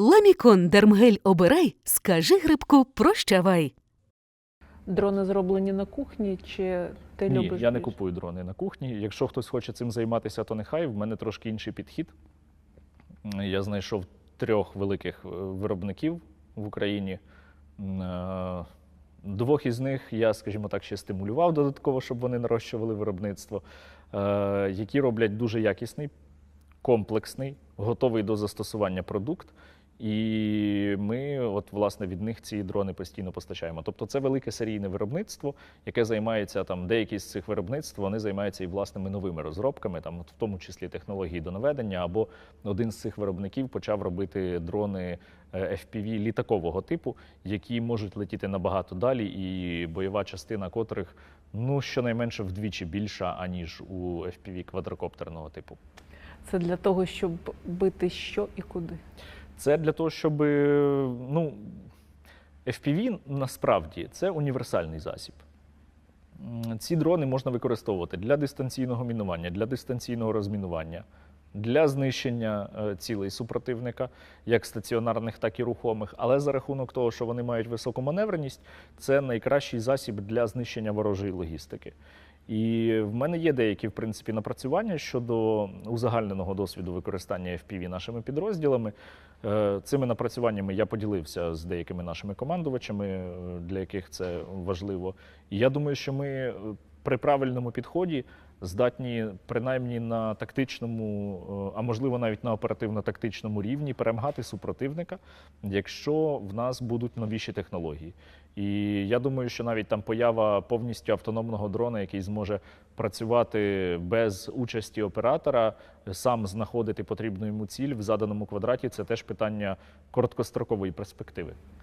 Ламікон Дермгель обирай, скажи грибку прощавай. Дрони зроблені на кухні, чи ти Ні, любиш? я не більше? купую дрони на кухні. Якщо хтось хоче цим займатися, то нехай. В мене трошки інший підхід. Я знайшов трьох великих е, виробників в Україні. Е, Двох із них я, скажімо так, ще стимулював додатково, щоб вони нарощували виробництво, е, які роблять дуже якісний, комплексний, готовий до застосування продукт. І ми, от, власне, від них ці дрони постійно постачаємо. Тобто це велике серійне виробництво, яке займається там, деякі з цих виробництв вони займаються і власними новими розробками, там, в тому числі технології до наведення, або один з цих виробників почав робити дрони е, FPV літакового типу, які можуть летіти набагато далі, і бойова частина котрих ну, щонайменше вдвічі більша, аніж у FPV квадрокоптерного типу. Це для того, щоб бити що і куди. Це для того, щоб ну, FPV насправді це універсальний засіб. Ці дрони можна використовувати для дистанційного мінування, для дистанційного розмінування, для знищення е, цілей супротивника, як стаціонарних, так і рухомих. Але за рахунок того, що вони мають високу маневреність, це найкращий засіб для знищення ворожої логістики. І в мене є деякі, в принципі, напрацювання щодо узагальненого досвіду використання FPV нашими підрозділами. Е, Цими напрацюваннями я поділився з деякими нашими командувачами, е, для яких це важливо. І я думаю, що ми е, при правильному підході здатні принаймні на тактичному, е, а можливо навіть на оперативно-тактичному рівні перемагати супротивника, якщо в нас будуть новіші технології. І я думаю, що навіть там поява повністю автономного дрона, який зможе працювати без участі оператора, сам знаходити потрібну йому ціль в заданому квадраті, це теж питання короткострокової перспективи.